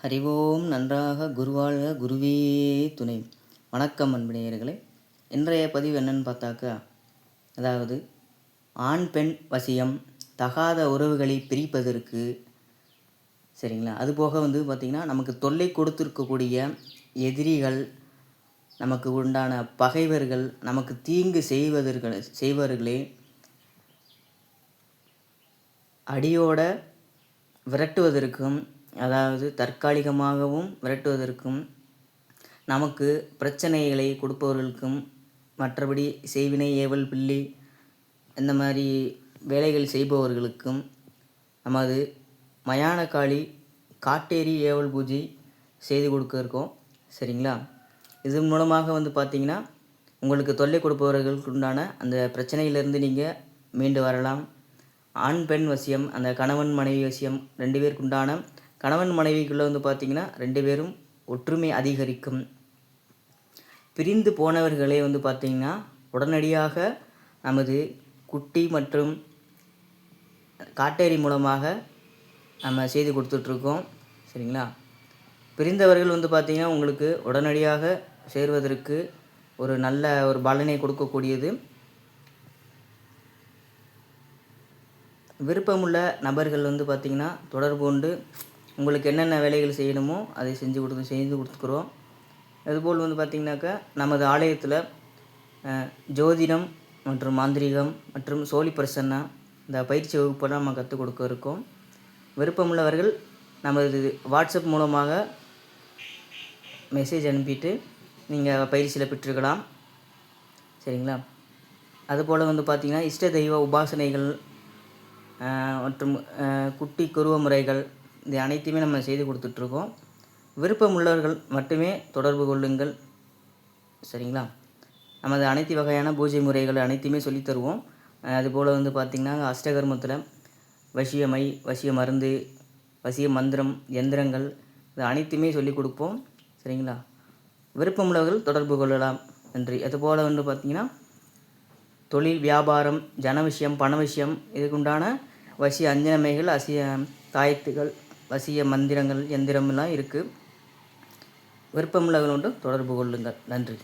ஹரிவோம் நன்றாக குருவாழ்க குருவே துணை. வணக்கம் அன்பினேயர்களே. இன்றைய பதிவு என்னன்னு பார்த்தாக்கா அதாவது ஆண் பெண் வசியம் தகாத உறவுகளை பிரிப்பதற்கு சரிங்களா? அதுபோக வந்து பார்த்திங்கன்னா நமக்கு தொல்லை கொடுத்துருக்கக்கூடிய எதிரிகள் நமக்கு உண்டான பகைவர்கள் நமக்கு தீங்கு செய்வதற்கு செய்வர்களே அடியோட விரட்டுவதற்கும் அதாவது தற்காலிகமாகவும் விரட்டுவதற்கும் நமக்கு பிரச்சனைகளை கொடுப்பவர்களுக்கும் மற்றபடி செய்வினை ஏவல் பில்லி இந்த மாதிரி வேலைகள் செய்பவர்களுக்கும் நமது மயானக்காளி காட்டேரி ஏவல் பூஜை செய்து கொடுக்க இருக்கோம். சரிங்களா? இதன் மூலமாக வந்து பார்த்திங்கன்னா உங்களுக்கு தொல்லை கொடுப்பவர்களுக்கு உண்டான அந்த பிரச்சனையிலேருந்து நீங்கள் மீண்டு வரலாம். ஆண் பெண் வசியம் அந்த கணவன் மனைவி வசியம் ரெண்டு பேருக்கு உண்டான கணவன் மனைவிக்குள்ளே வந்து பார்த்திங்கன்னா ரெண்டு பேரும் ஒற்றுமை அதிகரிக்கும். பிரிந்து போனவர்களே வந்து பார்த்திங்கன்னா உடனடியாக நமது குட்டி மற்றும் காட்டேரி மூலமாக நம்ம செய்து கொடுத்துட்ருக்கோம். சரிங்களா? பிரிந்தவர்கள் வந்து பார்த்திங்கன்னா உங்களுக்கு உடனடியாக சேர்வதற்கு ஒரு நல்ல ஒரு பலனை கொடுக்கக்கூடியது. விருப்பமுள்ள நபர்கள் வந்து பார்த்திங்கன்னா தொடர்பு கொண்டு உங்களுக்கு என்னென்ன வேலைகள் செய்யணுமோ அதை செஞ்சு கொடுத்து செய்து கொடுத்துக்குறோம். அதுபோல் வந்து பார்த்திங்கனாக்கா நமது ஆலயத்தில் ஜோதிடம் மற்றும் மாந்திரிகம் மற்றும் சோழி பிரசன்னா இந்த பயிற்சி வகுப்பெல்லாம் நம்ம கற்றுக் கொடுக்க இருக்கோம். விருப்பமுள்ளவர்கள் நமது வாட்ஸ்அப் மூலமாக மெசேஜ் அனுப்பிட்டு நீங்கள் பயிற்சியில் பெற்றுக்கலாம் சரிங்களா? அதுபோல் வந்து பார்த்திங்கன்னா இஷ்ட தெய்வ உபாசனைகள் மற்றும் குட்டி குருவ முறைகள் இது அனைத்தையுமே நம்ம செய்து கொடுத்துட்ருக்கோம். விருப்பமுள்ளவர்கள் மட்டுமே தொடர்பு கொள்ளுங்கள். சரிங்களா? நமது அனைத்து வகையான பூஜை முறைகள் அனைத்தையுமே சொல்லித்தருவோம் அதுபோல் வந்து பார்த்திங்கன்னா அஷ்டகர்மத்தில் வசியமை வசிய மருந்து வசிய மந்திரம் எந்திரங்கள் இது அனைத்துமே சொல்லிக் கொடுப்போம். சரிங்களா? விருப்பமுள்ளவர்கள் தொடர்பு கொள்ளலாம். நன்றி. அதுபோல் வந்து பார்த்திங்கன்னா தொழில் வியாபாரம் ஜன விஷயம் பண விஷயம் இதுக்குண்டான வசிய அஞ்சனமைகள் அசிய தாயத்துகள் வசிய மந்திரங்கள் எந்திரமெல்லாம் இருக்குது விருப்பமுள்ளவர்களோடு தொடர்பு கொள்ளுங்கள். நன்றி.